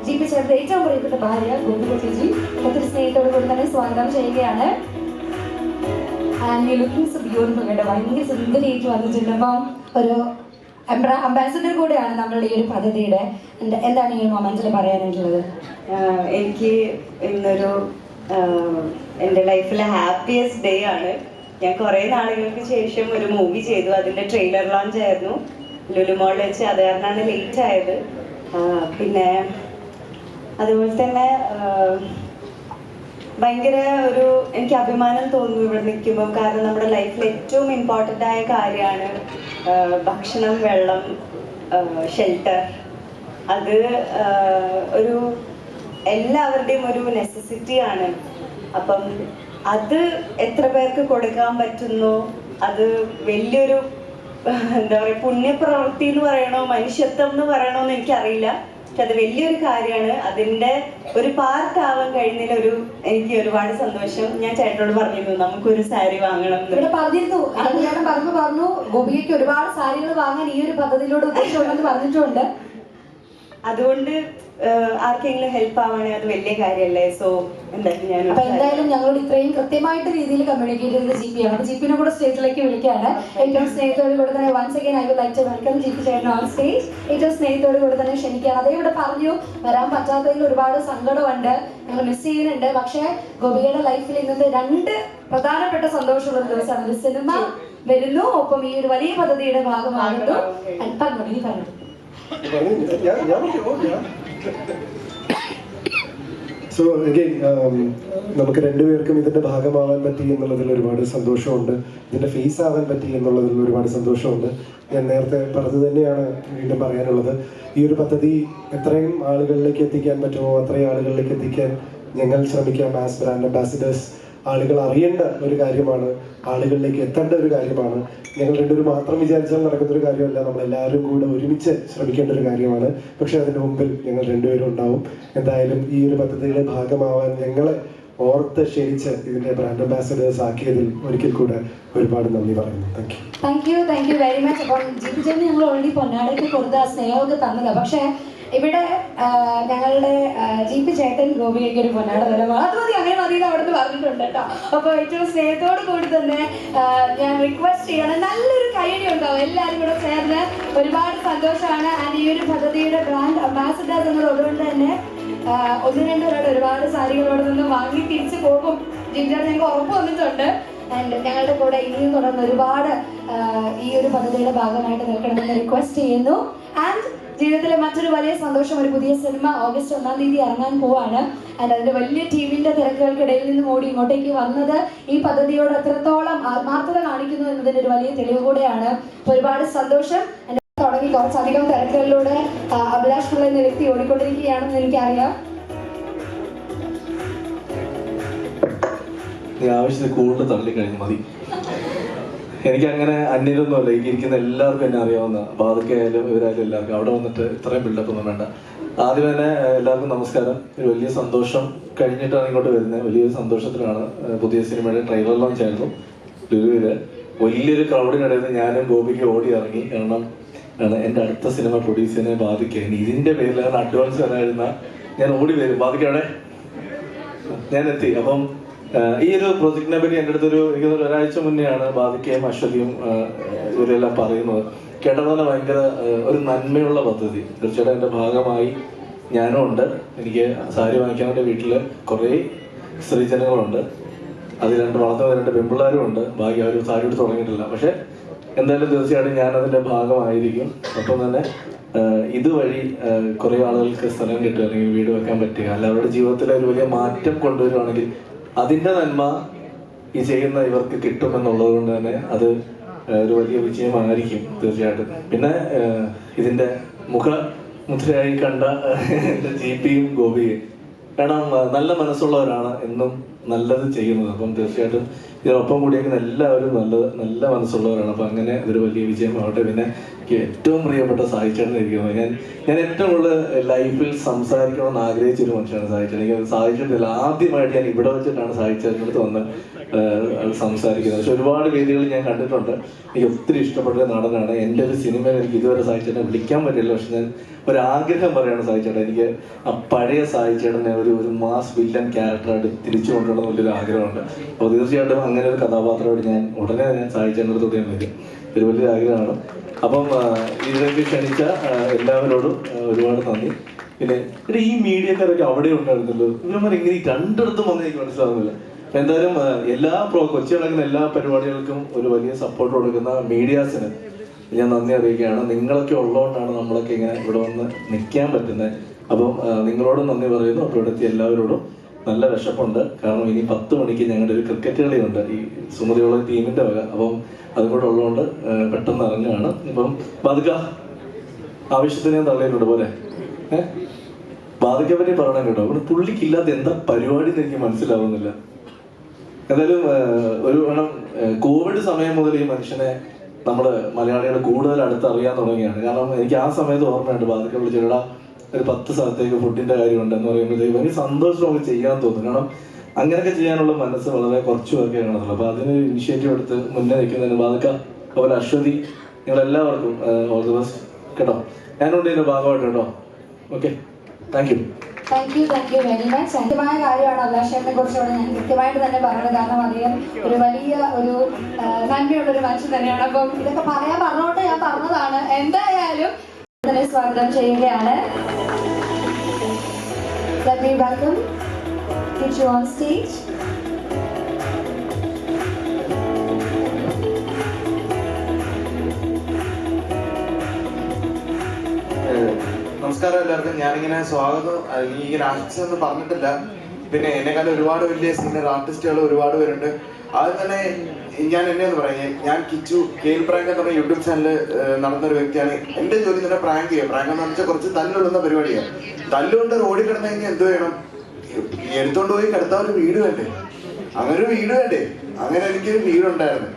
[SPEAKER 1] ജി പി ഏറ്റവും പ്രിയപ്പെട്ട ഭാര്യ ഗോപിക ചേച്ചി ഒത്തിരി സ്നേഹത്തോടു കൂടി തന്നെ സ്വാഗതം ചെയ്യുകയാണ്. ആൻഡ് ലുക്കിംഗ് സോ ബ്യൂട്ടിഫുൾ കേട്ടോ ഭയങ്കര സുന്ദരിയായിട്ട് വന്നിട്ടുണ്ട്. അപ്പം ഒരു അംബാസിഡർ കൂടെയാണ് നമ്മളുടെ ഈ ഒരു പദ്ധതിയുടെ. എന്താണ് ഈ മൊമെന്റിൽ പറയാനായിട്ടുള്ളത്?
[SPEAKER 11] എനിക്ക് ഇന്നൊരു എന്റെ ലൈഫിലെ ഹാപ്പിയസ്റ്റ് ഡേ ആണ്. ഞാൻ കുറേ നാളുകൾക്ക് ശേഷം ഒരു മൂവി ചെയ്തു. അതിന്റെ ട്രെയിലർ ലോഞ്ച് ആയിരുന്നു. ലുലുമോളിൽ വെച്ച്. അത് കാരണമാണ് ലേറ്റ് ആയത്. പിന്നെ അതുപോലെ തന്നെ ഭയങ്കര ഒരു എനിക്ക് അഭിമാനം തോന്നുന്നു ഇവിടെ നിൽക്കുമ്പോൾ കാരണം നമ്മുടെ ലൈഫിൽ ഏറ്റവും ഇമ്പോർട്ടന്റ് ആയ കാര്യമാണ് ഭക്ഷണം വെള്ളം ഷെൽട്ടർ അത് ഒരു എല്ലാവരുടെയും ഒരു നെസസിറ്റി ആണ്. അപ്പം അത് എത്ര പേർക്ക് കൊടുക്കാൻ പറ്റുന്നു? അത് വലിയൊരു എന്താ പറയുക പുണ്യപ്രവൃത്തി എന്ന് പറയണോ മനുഷ്യത്വം എന്ന് പറയണോ എന്ന് എനിക്കറിയില്ല. പക്ഷെ അത് വലിയൊരു കാര്യമാണ്. അതിന്റെ ഒരു പാർട്ട് ആവാൻ കഴിഞ്ഞതിൽ ഒരു എനിക്ക് ഒരുപാട് സന്തോഷം. ഞാൻ ചേട്ടനോട് പറഞ്ഞിരുന്നു നമുക്കൊരു സാരി വാങ്ങണം
[SPEAKER 1] ഇവിടെ പറഞ്ഞിരുന്നു. ഞാൻ പറഞ്ഞു പറഞ്ഞു. ഗോപികയ്ക്ക് ഒരുപാട് സാരികൾ വാങ്ങാൻ ഈ ഒരു പദ്ധതിയിലൂടെ ഉദ്ദേശമുണ്ടെന്ന് പറഞ്ഞിട്ടുണ്ട്.
[SPEAKER 11] അതുകൊണ്ട് ആർക്കെങ്കിലും ഹെൽപ്പ് ആവാണെങ്കിൽ അത് വലിയ കാര്യമല്ലേ സോ എന്തായാലും ഞാൻ
[SPEAKER 1] അപ്പൊ എന്തായാലും ഞങ്ങളോട് ഇത്രയും കൃത്യമായിട്ട് രീതിയിൽ കമ്മ്യൂണിക്കേറ്റ് ചെയ്തത് ജി പി ആണ്. അപ്പൊ ജി പിനെ കൂടെ സ്റ്റേജിലേക്ക് വിളിക്കുകയാണ്. ഏറ്റവും സ്നേഹത്തോട് കൂടെ തന്നെ once again I like to welcome G P ചേട്ടൻ ഓൺ സ്റ്റേജ് ഏറ്റവും സ്നേഹത്തോട് കൂടെ തന്നെ ക്ഷണിക്കുകയാണ്. അതേ ഇവിടെ പറഞ്ഞു വരാൻ പറ്റാത്തതിൽ ഒരുപാട് സങ്കടമുണ്ട്. ഞങ്ങൾ മിസ് ചെയ്യുന്നുണ്ട്. പക്ഷേ ഗോപികയുടെ ലൈഫിൽ ഇന്നത്തെ രണ്ട് പ്രധാനപ്പെട്ട സന്തോഷമുള്ള ദിവസമാണ്. സിനിമ വരുന്നു. ഒപ്പം ഈ ഒരു വലിയ പദ്ധതിയുടെ ഭാഗമാകുന്നു. അല്പം പറഞ്ഞു
[SPEAKER 9] സോ എങ്കിൽ നമുക്ക് രണ്ടുപേർക്കും ഇതിന്റെ ഭാഗമാവാൻ പറ്റി എന്നുള്ളതിൽ ഒരുപാട് സന്തോഷമുണ്ട്. ഇതിന്റെ ഫേസ് ആവാൻ പറ്റി എന്നുള്ളതിൽ ഒരുപാട് സന്തോഷമുണ്ട്. ഞാൻ നേരത്തെ പറഞ്ഞത് തന്നെയാണ് വീണ്ടും പറയാനുള്ളത്. ഈ ഒരു പദ്ധതി എത്രയും ആളുകളിലേക്ക് എത്തിക്കാൻ പറ്റുമോ അത്രയും ആളുകളിലേക്ക് എത്തിക്കാൻ ഞങ്ങൾ ശ്രമിക്കാം. ആസ് ബ്രാൻഡ് അംബാസിഡേഴ്സ് ആളുകൾ അറിയേണ്ട ഒരു കാര്യമാണ് ആളുകളിലേക്ക് എത്തേണ്ട ഒരു കാര്യമാണ്. ഞങ്ങൾ രണ്ടുപേരും മാത്രം വിചാരിച്ചാൽ നടക്കുന്ന ഒരു കാര്യമല്ല. നമ്മൾ എല്ലാവരും കൂടെ ഒരുമിച്ച് ശ്രമിക്കേണ്ട ഒരു കാര്യമാണ്. പക്ഷെ അതിന് മുമ്പിൽ ഞങ്ങൾ രണ്ടുപേരും ഉണ്ടാവും. എന്തായാലും ഈ ഒരു പദ്ധതിയുടെ ഭാഗമാവാൻ ഞങ്ങളെ ഓർത്ത് ക്ഷണിച്ച് ഇതിന്റെ ബ്രാൻഡ് അംബാസിഡേഴ്സ് ആക്കിയതിൽ ഒരിക്കൽ കൂടെ ഒരുപാട് നന്ദി പറയുന്നു. Thank you
[SPEAKER 1] thank you thank you very much അപ്പം ജി പി ഞങ്ങൾ ഓൾറെഡി പൊന്നാടയ്ക്ക് കൊടുത്ത ആ സ്നേഹമൊക്കെ തന്നില്ല പക്ഷേ ഇവിടെ ഞങ്ങളുടെ ജീപ്പ് ചേട്ടൻ ഗോപികയ്ക്ക് ഒരു പൊന്നാട തരം അത് മതി അങ്ങനെ മതി എന്ന് അവിടുന്ന് പറഞ്ഞിട്ടുണ്ട് കേട്ടോ. അപ്പൊ ഏറ്റവും സ്നേഹത്തോട് കൂടി തന്നെ ഞാൻ റിക്വസ്റ്റ് ചെയ്യണം. നല്ലൊരു കൈയടി ഉണ്ടാവും. എല്ലാവരും കൂടെ ചേർന്ന് ഒരുപാട് സന്തോഷമാണ്. ആൻഡ് ഈ ഒരു പദ്ധതിയുടെ ബ്രാൻഡ് അംബാസിഡർ എന്നുള്ളതുകൊണ്ട് തന്നെ ഒന്ന് രണ്ട് പേരോട് ഒരുപാട് സാരികളോട് നിന്ന് വാങ്ങി തിരിച്ചു പോകും. ജിൻജർ ഞങ്ങൾക്ക് ഉറപ്പ് വന്നിട്ടുണ്ട്. ആൻഡ് ഞങ്ങളുടെ കൂടെ ഇനിയും തുടർന്ന് ഒരുപാട് ഈ ഒരു പദ്ധതിയുടെ ഭാഗമായിട്ട് നിൽക്കണമെന്ന് റിക്വസ്റ്റ് ചെയ്യുന്നു. ആൻഡ് ജീവിതത്തിലെ മറ്റൊരു വലിയ സന്തോഷം ഒരു പുതിയ സിനിമ ഓഗസ്റ്റ് ഒന്നാം തീയതി ഇറങ്ങാൻ പോവാണ്. ആൻഡ് അതിന്റെ വലിയ ടീമിന്റെ തിരക്കുകൾക്കിടയിൽ നിന്നും ഓടി ഇങ്ങോട്ടേക്ക് വന്നത് ഈ പദ്ധതിയോട് എത്രത്തോളം ആത്മാർത്ഥത കാണിക്കുന്നു എന്നതിന്റെ ഒരു വലിയ തെളിവ് കൂടെയാണ്. ഒരുപാട് സന്തോഷം. തുടങ്ങി കുറച്ചധികം തിരക്കുകളിലൂടെ അഭിലാഷ് പിള്ള എന്ന വ്യക്തി ഓടിക്കൊണ്ടിരിക്കുകയാണെന്ന് എനിക്കറിയാം.
[SPEAKER 4] നീ ആവശ്യത്തിൽ കൂടുതൽ തള്ളിക്കഴിഞ്ഞു മതി. എനിക്ക് അങ്ങനെ അന്യരൊന്നുമല്ല എനിക്ക് ഇരിക്കുന്ന എല്ലാവർക്കും എന്നെ അറിയാവുന്ന ബാധക്കെ ആയാലും ഇവരായാലും എല്ലാവർക്കും അവിടെ വന്നിട്ട് ഇത്രയും ബിൽഡപ്പ് ഒന്നും വേണ്ട. ആദ്യം തന്നെ എല്ലാവർക്കും നമസ്കാരം. ഒരു വലിയ സന്തോഷം കഴിഞ്ഞിട്ടാണ് ഇങ്ങോട്ട് വരുന്നത് വലിയൊരു സന്തോഷത്തിലാണ് പുതിയ സിനിമയുടെ ട്രെയിലർ ലോഞ്ച് ആയിരുന്നു. ലുലുവിൽ വലിയൊരു ക്രൗഡിനിടയിൽ ഞാനും ഗോപിക്ക് ഓടി ഇറങ്ങി. കാരണം എന്റെ അടുത്ത സിനിമ പ്രൊഡ്യൂസറിനെ ബാധിക്കാൻ. ഇതിന്റെ പേരിലാണ് അഡ്വാൻസ് വരായിരുന്ന ഞാൻ ഓടി വരും. ബാധിക്കവിടെ ഞാൻ എത്തി. അപ്പം ഈ ഒരു പ്രൊജക്ടിനെ പറ്റി എന്റെ അടുത്തൊരു എനിക്ക് ഒരാഴ്ച മുന്നെയാണ് ബാധിക്കയും അശ്വതിയും ഇവരെല്ലാം പറയുന്നത്. കേട്ടതന്നെ ഭയങ്കര ഒരു നന്മയുള്ള പദ്ധതി. തീർച്ചയായിട്ടും എന്റെ ഭാഗമായി ഞാനും ഉണ്ട്. എനിക്ക് സാരി വാങ്ങിക്കാൻ വേണ്ടി വീട്ടിൽ കുറേ സ്ത്രീജനങ്ങളുണ്ട്. അതിൽ രണ്ട് വളർന്നു രണ്ട് പെൺപിള്ളേരും ഉണ്ട്. ബാക്കി അവർ സാരി എടുത്ത് തുടങ്ങിയിട്ടില്ല. പക്ഷെ എന്തായാലും തീർച്ചയായിട്ടും ഞാൻ അതിന്റെ ഭാഗമായിരിക്കും. ഒപ്പം തന്നെ ഇതുവഴി കുറെ ആളുകൾക്ക് സ്ഥലം കിട്ടുക അല്ലെങ്കിൽ വീട് വെക്കാൻ പറ്റുക. അല്ല അവരുടെ ജീവിതത്തിൽ ഒരു വലിയ മാറ്റം കൊണ്ടുവരുവാണെങ്കിൽ അതിന്റെ നന്മ ഈ ചെയ്യുന്ന ഇവർക്ക് കിട്ടും എന്നുള്ളത് കൊണ്ട് തന്നെ അത് ഒരു വലിയ വിജയമായിരിക്കും തീർച്ചയായിട്ടും. പിന്നെ ഇതിന്റെ മുഖ മുദ്രയായി കണ്ട എന്റെ ജി പിയും ഗോപിയും. കാരണം നല്ല മനസ്സുള്ളവരാണ് എന്നും നല്ലത് ചെയ്യുന്നത്. അപ്പം തീർച്ചയായിട്ടും ഇതിനൊപ്പം കൂടിയൊക്കെ എല്ലാവരും നല്ല നല്ല മനസ്സുള്ളവരാണ്. അപ്പം അങ്ങനെ ഒരു വലിയ വിജയം വിജയമാവട്ടെ പിന്നെ എനിക്ക് ഏറ്റവും പ്രിയപ്പെട്ട സാഹിച്ചേട്ടൻ ഇരിക്കുന്നത് ഞാൻ ഞാൻ ഏറ്റവും കൂടുതൽ ലൈഫിൽ സംസാരിക്കണമെന്ന് ആഗ്രഹിച്ചൊരു മനുഷ്യനാണ് സാഹിച്ചേട്ടൻ എനിക്ക് സാഹിച്ചിട്ടില്ല ആദ്യമായിട്ട് ഞാൻ ഇവിടെ വെച്ചിട്ടാണ് സാഹിച്ചേട്ടന്റെ അടുത്ത് വന്ന് സംസാരിക്കുന്നത്. പക്ഷെ ഒരുപാട് വേദികൾ ഞാൻ കണ്ടിട്ടുണ്ട്. എനിക്ക് ഒത്തിരി ഇഷ്ടപ്പെട്ട നടനാണ്. എന്റെ ഒരു സിനിമയിൽ എനിക്ക് ഇതുവരെ സാഹിച്ചേട്ടനെ വിളിക്കാൻ പറ്റില്ല പക്ഷെ ഞാൻ ഒരാഗ്രഹം പറയാണ് സാഹിച്ചേട്ടൻ എനിക്ക് ആ പഴയ സാഹിച്ചേട്ടനെ ഒരു ഒരു മാസ് വില്ലൻ ക്യാരക്ടറായിട്ട് തിരിച്ചു കൊണ്ടുവരണം വലിയൊരു ആഗ്രഹമുണ്ട്. അപ്പോൾ തീർച്ചയായിട്ടും അങ്ങനെ ഒരു കഥാപാത്രമായിട്ട് ഞാൻ ഉടനെ ഞാൻ സാഹിച്ചേട്ടന്റെ അടുത്തോട്ട് ഞാൻ വരും. ഒരു വലിയ ആഗ്രഹമാണ്. അപ്പം ഇതിലേക്ക് ക്ഷണിച്ച എല്ലാവരോടും ഒരുപാട് നന്ദി. പിന്നെ എടാ ഈ മീഡിയക്കാരൊക്കെ അവിടെ ഉണ്ടായിരുന്നല്ലോ ഇവന്മാർ എങ്ങനെ രണ്ടിടത്തും വന്ന് എനിക്ക് മനസ്സിലാവുന്നില്ല. എന്തായാലും എല്ലാ പ്രോ കൊച്ചി നടക്കുന്ന എല്ലാ പരിപാടികൾക്കും ഒരു വലിയ സപ്പോർട്ട് കൊടുക്കുന്ന മീഡിയാസിന് ഞാൻ നന്ദി അറിയിക്കുകയാണ്. നിങ്ങളൊക്കെ ഉള്ളതുകൊണ്ടാണ് നമ്മളൊക്കെ ഇങ്ങനെ ഇവിടെ വന്ന് നിൽക്കാൻ പറ്റുന്നത്. അപ്പം നിങ്ങളോടും നന്ദി പറയുന്നു. അപ്പോൾ ഇവിടെ എത്തിയ എല്ലാവരോടും നല്ല വിശപ്പുണ്ട്. കാരണം ഇനി പത്ത് മണിക്ക് ഞങ്ങളുടെ ഒരു ക്രിക്കറ്റ് കളിയുണ്ട്. ഈ സുമതിയുള്ള ടീമിന്റെ വക. അപ്പം അതും കൂടെ ഉള്ളതുകൊണ്ട് പെട്ടെന്ന് ഇറങ്ങുകയാണ്. ഇപ്പം ബാധിക്ക ആവശ്യത്തിന് ഞാൻ തള്ളിയിട്ടുണ്ട് പോലെ. ഏഹ് ബാധിക്കാൻ പറ്റി പറയണം കേട്ടോ. ഇവിടെ പുള്ളിക്കില്ലാത്ത എന്താ പരിപാടി എനിക്ക് മനസ്സിലാവുന്നില്ല. എന്തായാലും ഒരു വേണം കോവിഡ് സമയം മുതൽ ഈ മനുഷ്യനെ നമ്മൾ മലയാളികൾ കൂടുതൽ അടുത്ത് അറിയാൻ തുടങ്ങിയാണ്. കാരണം എനിക്ക് ആ സമയത്ത് ഓർമ്മയുണ്ട് ബാധിക്ക വിളിച്ചിടാ ഒരു പത്ത് സ്ഥലത്തേക്ക് ഫുഡിന്റെ കാര്യം ഉണ്ടെന്ന് പറയുമ്പോഴത്തേക്ക് ഭയങ്കര സന്തോഷം നമുക്ക് ചെയ്യാൻ തോന്നും. കാരണം അങ്ങനെയൊക്കെ ചെയ്യാനുള്ള മനസ്സ് വളരെ കുറച്ചു പേർക്കേ കാണത്തുള്ളൂ. അപ്പൊ അതിന് ഇനിഷ്യേറ്റീവ് എടുത്ത് മുന്നേ നിൽക്കുന്നതിന് ബാധക അതുപോലെ അശ്വതി നിങ്ങൾ എല്ലാവർക്കും ഓൾ ദി ബെസ്റ്റ് കേട്ടോ? ഞാനുണ്ട് ഇതിന്റെ ഭാഗമായിട്ട് കേട്ടോ. Okay thank you
[SPEAKER 1] thank you thank you very much കൃത്യമായ കാര്യമാണ് അഭിലാഷേനെ കുറിച്ചുള്ള ഞാൻ കൃത്യമായിട്ട് തന്നെ പറയുന്നത് കാരണം അദ്ദേഹം ഒരു വലിയ ഒരു നന്മയുള്ള ഒരു മനുഷ്യൻ തന്നെയാണ്. അപ്പം ഇതൊക്കെ പറയാൻ പറഞ്ഞോട്ടെ ഞാൻ പറഞ്ഞതാണ്. എന്തായാലും സ്വാഗതം ചെയ്യുകയാണ്. Let me welcome Kichu on stage.
[SPEAKER 10] നമസ്കാരം എല്ലാവർക്കും. ഞാനിങ്ങനെ സ്വാഗതം അല്ലെങ്കിൽ ഇങ്ങനെ ആർട്ടിസ്റ്റ് എന്ന് പറഞ്ഞിട്ടില്ല. പിന്നെ എന്നെക്കാളും ഒരുപാട് വലിയ സീനിയർ ആർട്ടിസ്റ്റുകൾ ഒരുപാട് പേരുണ്ട്. ആദ്യം തന്നെ ഞാൻ എന്നെ ഒന്ന് പറയാം. ഞാൻ കിച്ചു കെയിൽ പ്രാങ്ക് എന്ന് പറഞ്ഞ യൂട്യൂബ് ചാനൽ നടന്ന ഒരു വ്യക്തിയാണ്. എന്റെ ജോലി തന്നെ പ്രാങ്ക് ചെയ്യുക പ്രാങ്ക് എന്ന് വെച്ചാൽ കുറച്ച് തല്ലുള്ളുന്ന പരിപാടിയാണ് തല്ലുകൊണ്ട് റോഡിൽ കിടന്നു കഴിഞ്ഞാൽ എന്ത് വേണം? എടുത്തോണ്ട് പോയി കിടത്താൻ ഒരു വീട് വേണ്ടേ? അങ്ങനെ ഒരു വീട് വേണ്ടേ? അങ്ങനെ എനിക്കൊരു വീടുണ്ടായിരുന്നു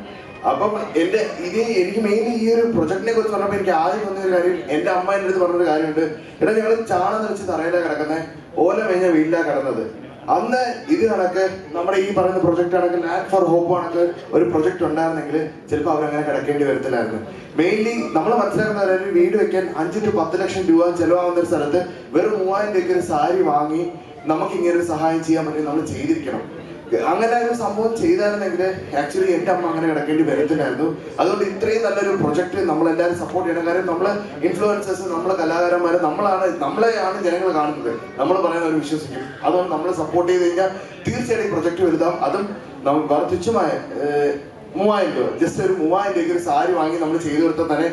[SPEAKER 10] അപ്പം എന്റെ ഇത് എനിക്ക് മെയിൻ ഈ ഒരു പ്രൊജക്ടിനെ കുറിച്ച് പറഞ്ഞപ്പോൾ എനിക്ക് ആദ്യം തോന്നിയ ഒരു കാര്യം എന്റെ അമ്മ എന്റെ അടുത്ത് പറഞ്ഞൊരു കാര്യമുണ്ട്. എടാ ഞങ്ങൾ ചാണ നിറച്ച് തറയിലാണ് കിടക്കുന്നത് ഓല മേഞ്ഞ വീട്ടിലാണ് കിടന്നത്.
[SPEAKER 12] അന്ന് ഇത് കണക്ക് നമ്മുടെ ഈ പറയുന്ന പ്രൊജക്ട് കണക്ക് ലാൻഡ് ഫോർ ഹോപ്പ് കണക്ക് ഒരു പ്രൊജക്ട് ഉണ്ടായിരുന്നെങ്കിൽ ചിലപ്പോൾ അവരങ്ങനെ കിടക്കേണ്ടി വരത്തില്ലായിരുന്നു. മെയിൻലി നമ്മൾ മനസ്സിലാക്കുന്ന ഒരു വീട് വെക്കാൻ അഞ്ച് ടു പത്ത് ലക്ഷം രൂപ ചെലവാകുന്ന ഒരു സ്ഥലത്ത് വെറും മൂവായിരം രൂപയ്ക്ക് ഒരു സാരി വാങ്ങി നമുക്ക് ഇങ്ങനെ ഒരു സഹായം ചെയ്യാൻ പറ്റും നമ്മൾ ചെയ്തിരിക്കണം. അങ്ങനെ ഒരു സംഭവം ചെയ്തായിരുന്നെങ്കിൽ ആക്ച്വലി എന്റെ അമ്മ അങ്ങനെ കിടക്കേണ്ടി വരത്തില്ലായിരുന്നു. അതുകൊണ്ട് ഇത്രയും നല്ലൊരു പ്രൊജക്ട് നമ്മളെല്ലാവരും സപ്പോർട്ട് ചെയ്യണം. കാര്യം നമ്മൾ ഇൻഫ്ലുവൻസേഴ്സ് നമ്മളെ കലാകാരന്മാർ നമ്മളാണ് നമ്മളെയാണ് ജനങ്ങൾ കാണുന്നത്. നമ്മൾ പറയാൻ അവർ വിശ്വസിക്കും അതുകൊണ്ട് നമ്മൾ സപ്പോർട്ട് ചെയ്ത് കഴിഞ്ഞാൽ തീർച്ചയായിട്ടും പ്രൊജക്ട് വലുതാം അതും നമുക്ക് തുച്ഛമായ മൂവായിരം രൂപ. ജസ്റ്റ് ഒരു മൂവായിരം രൂപയ്ക്ക് ഒരു സാരി വാങ്ങി നമ്മൾ ചെയ്തു കൊടുത്താൽ തന്നെ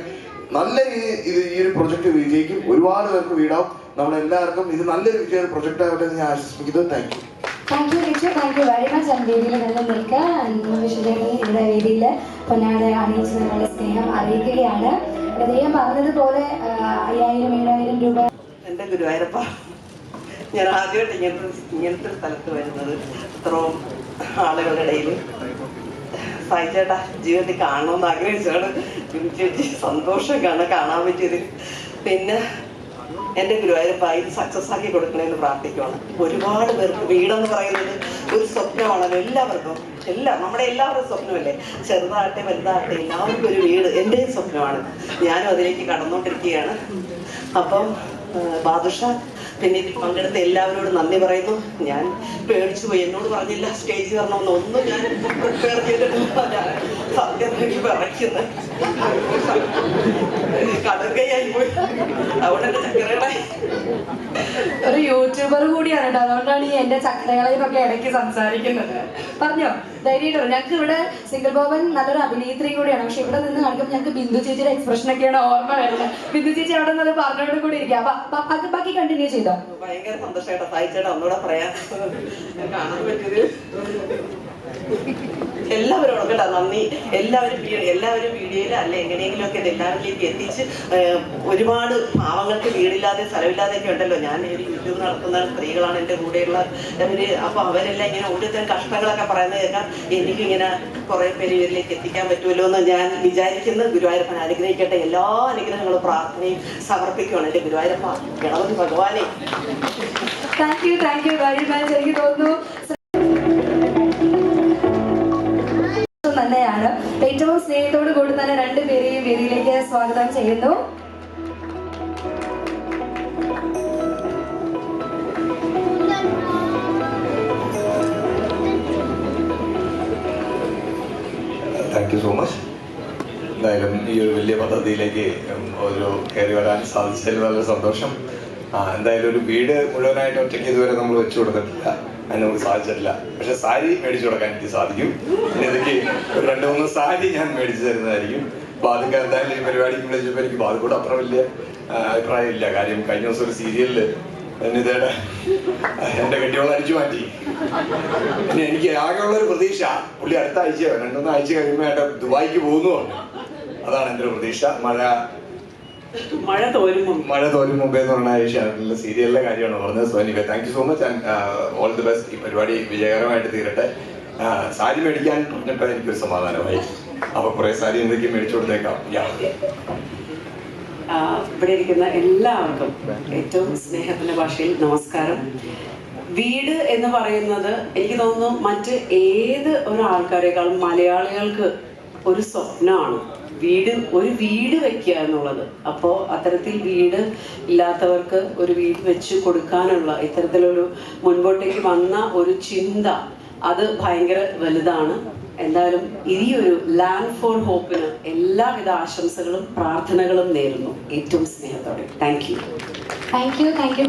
[SPEAKER 12] നല്ല രീതിയിൽ ഇത് ഈ ഒരു പ്രൊജക്ട് വിജയിക്കും. ഒരുപാട് പേർക്ക് വീടാവും. നമ്മളെല്ലാവർക്കും ഇത് നല്ലൊരു വിജയ പ്രൊജക്ട് ആവട്ടെ എന്ന് ഞാൻ ആശംസിക്കുന്നു. Thank you
[SPEAKER 1] thank you Richu thank you very much and വേദിയിൽ നിന്ന് നിൽക്കുക വിശുദ്ധി ഇവിടെ വേദിയിൽ പൊന്നാട് അണിയിച്ച് നിങ്ങളുടെ സ്നേഹം അറിയിക്കുകയാണ്. അദ്ദേഹം പറഞ്ഞതുപോലെ അയ്യായിരം ഏഴായിരം രൂപ.
[SPEAKER 13] എന്റെ ഗുരുവായൂരപ്പ ഞാൻ ആദ്യമായിട്ട് ഇങ്ങനത്തെ ഇങ്ങനത്തെ ഒരു സ്ഥലത്ത് വരുന്നത്. ഇത്രയും ആളുകളുടെ ഇടയിൽ. സായി ചേട്ടാ ജീവിതത്തിൽ കാണണമെന്ന് ആഗ്രഹിച്ചാണ് എനിക്ക് സന്തോഷം കാണാൻ പറ്റിയത്. പിന്നെ എന്റെ ഗുരുവായൂരപ്പ ഇത് സക്സസ് ആക്കി കൊടുക്കണമെന്ന് പ്രാർത്ഥിക്കുകയാണ് ഒരുപാട് പേർക്ക് വീടെന്ന് പറയുന്നത് ഒരു സ്വപ്നമാണല്ലോ എല്ലാവർക്കും എല്ലാം നമ്മുടെ എല്ലാവരുടെ സ്വപ്നമല്ലേ? ചെറുതാകട്ടെ വലുതാകട്ടെ എല്ലാവർക്കും ഒരു വീട് എന്റെയും സ്വപ്നമാണ്. ഞാനും അതിലേക്ക് കടന്നുകൊണ്ടിരിക്കുകയാണ്. അപ്പം ബാദുഷ പിന്നെ ഇതിൽ പങ്കെടുത്ത എല്ലാവരോടും നന്ദി പറയുന്നു. ഞാൻ പേടിച്ചു പോയി. എന്നോട് പറഞ്ഞില്ല സ്റ്റേജ് കയറണമെന്ന് ഒന്നും ഞാൻ പ്രിപ്പയർ ചെയ്തിട്ടില്ല. സത്യം എനിക്ക് കടുകയായി പോയി. അവിടെ ചക്കരകളായി.
[SPEAKER 1] ഒരു യൂട്യൂബർ കൂടിയാണ് കേട്ടോ. അതുകൊണ്ടാണ് ഈ എന്റെ ചക്രകളെന്നൊക്കെ ഇടയ്ക്ക് സംസാരിക്കുന്നത്. പറഞ്ഞോ? ധൈര്യമായിട്ട് ഞങ്ങൾക്ക് ഇവിടെ സിംഗിൾ ബോബൻ നല്ലൊരു അഭിനേത്രി കൂടിയാണ്. പക്ഷെ ഇവിടെ നിന്ന് കാണിക്കുമ്പോൾ ഞങ്ങൾക്ക് ബിന്ദു ചേച്ചിയുടെ എക്സ്പ്രഷൻ ഒക്കെയാണ് ഓർമ്മ വരുന്നത്. ബിന്ദു ചേച്ചി അവിടെ നിന്ന് പറഞ്ഞോട് കൂടി ഇരിക്കുക. അപ്പൊ അത് ബാക്കി കണ്ടിന്യൂ ചെയ്തോ?
[SPEAKER 13] ഭയങ്കര സന്തോഷമായിട്ടോ സഹിച്ചേട്ടാ ഒന്നുകൂടെ പറയാം കാണാൻ പറ്റിയത്. എല്ലാവരോടും കേട്ടോ നന്ദി. എല്ലാവരും എല്ലാവരും വീഡിയോയിൽ അല്ലെ എങ്ങനെയെങ്കിലും ഒക്കെ എല്ലാവരിലേക്ക് എത്തിച്ച് ഒരുപാട് പാവങ്ങൾക്ക് വീടില്ലാതെ സ്ഥലമില്ലാതെ ഒക്കെ ഉണ്ടല്ലോ. ഞാൻ ഒരു യൂട്യൂബ് നടത്തുന്ന സ്ത്രീകളാണ് എന്റെ കൂടെയുള്ള അവർ അപ്പൊ അവരെല്ലാം ഇങ്ങനെ ഓരോരുത്തരും കഷ്ടങ്ങളൊക്കെ പറയുന്നത് കേൾക്കാം എനിക്കിങ്ങനെ കുറെ പേര് ഇവരിലേക്ക് എത്തിക്കാൻ പറ്റുമല്ലോ എന്ന് ഞാൻ വിചാരിക്കുന്നു. ഗുരുവായൂരപ്പൻ അനുഗ്രഹിക്കട്ടെ. എല്ലാ അനുഗ്രഹങ്ങളും പ്രാർത്ഥനയും സമർപ്പിക്കുകയാണ് എന്റെ ഗുരുവായൂരപ്പ. ഗണപതി ഭഗവാനെ.
[SPEAKER 1] Thank you thank you very much എനിക്ക് തോന്നുന്നു തന്നെയാണ്. ഏറ്റവും സ്നേഹത്തോട് കൂടി തന്നെ രണ്ടുപേരെയും വേദിയിലേക്ക് സ്വാഗതം ചെയ്യുന്നു.
[SPEAKER 14] താങ്ക് യു സോ മച്ച് എന്തായാലും ഈ ഒരു വലിയ പദ്ധതിയിലേക്ക് ഒരു കയറി വരാൻ സാധിച്ചതിൽ വളരെ സന്തോഷം. എന്തായാലും ഒരു വീട് മുഴുവനായിട്ട് ഒറ്റയ്ക്ക് ഇതുവരെ നമ്മൾ വെച്ചു കൊടുത്തിട്ടില്ല. അതിന് നമുക്ക് സാധിച്ചിട്ടില്ല. പക്ഷെ സാരി മേടിച്ചു കൊടുക്കാൻ എനിക്ക് സാധിക്കും. എനിക്ക് ഒരു രണ്ട് മൂന്ന് സാരി ഞാൻ മേടിച്ചു തരുന്നതായിരിക്കും. ബാധുക്ക എന്തായാലും ഈ പരിപാടിക്ക് വിളിച്ചപ്പോൾ എനിക്ക് ബാധിക്കൂടെ അത്ര വലിയ അഭിപ്രായമില്ല. കാര്യം കഴിഞ്ഞ ദിവസം ഒരു സീരിയലിൽ എന്നിതേടെ എന്റെ കെട്ടിയോളം അടിച്ചു മാറ്റി. പിന്നെ എനിക്ക് ആകെയുള്ള ഒരു പ്രതീക്ഷ പുള്ളി അടുത്ത ആഴ്ച രണ്ടുമൂന്ന് ആഴ്ച കഴിയുമ്പോൾ ദുബായിക്ക് പോകുന്നു അതാണ് എന്റെ ഒരു പ്രതീക്ഷ. മഴ
[SPEAKER 13] മഴ തോരുമ്പം
[SPEAKER 14] മഴ തോരും മുമ്പേ എന്ന് പറഞ്ഞ ഏഷ്യാനെറ്റിലെ സീരിയലിലെ കാര്യമാണ് പറഞ്ഞത്. സോ എനിക്ക് thank you so much and all the best ഈ പരിപാടി വിജയകരമായിട്ട് തീരട്ടെ. സാരി മേടിക്കാൻ പറഞ്ഞിട്ട് എനിക്കൊരു സമാധാനമായി. അപ്പൊ കുറെ സാരി എന്തൊക്കെയും മേടിച്ചു കൊടുത്തേക്കാം.
[SPEAKER 13] ഇവിടെ ഇരിക്കുന്ന എല്ലാവർക്കും ഏറ്റവും സ്നേഹത്തിന്റെ ഭാഷയിൽ നമസ്കാരം. വീട് എന്ന് പറയുന്നത് എനിക്ക് തോന്നുന്നു മറ്റ് ഏത് ഒരാൾക്കാരെക്കാളും മലയാളികൾക്ക് ഒരു സ്വപ്നമാണ്. വീട് ഒരു വീട് വെക്കുക എന്നുള്ളത്. അപ്പോൾ അത്തരത്തിൽ വീട് ഇല്ലാത്തവർക്ക് ഒരു വീട് വെച്ച് കൊടുക്കാനുള്ള ഇത്തരത്തിലൊരു മുൻപോട്ടേക്ക് വന്ന ഒരു ചിന്ത അത് ഭയങ്കര വലുതാണ്. എന്തായാലും ഒരു ലാൻഡ് ഫോർ ഹോപ്പിന് എല്ലാവിധ ആശംസകളും പ്രാർത്ഥനകളും നേരുന്നു. ഏറ്റവും സ്നേഹത്തോടെ. Thank you.
[SPEAKER 1] Thank you thank you.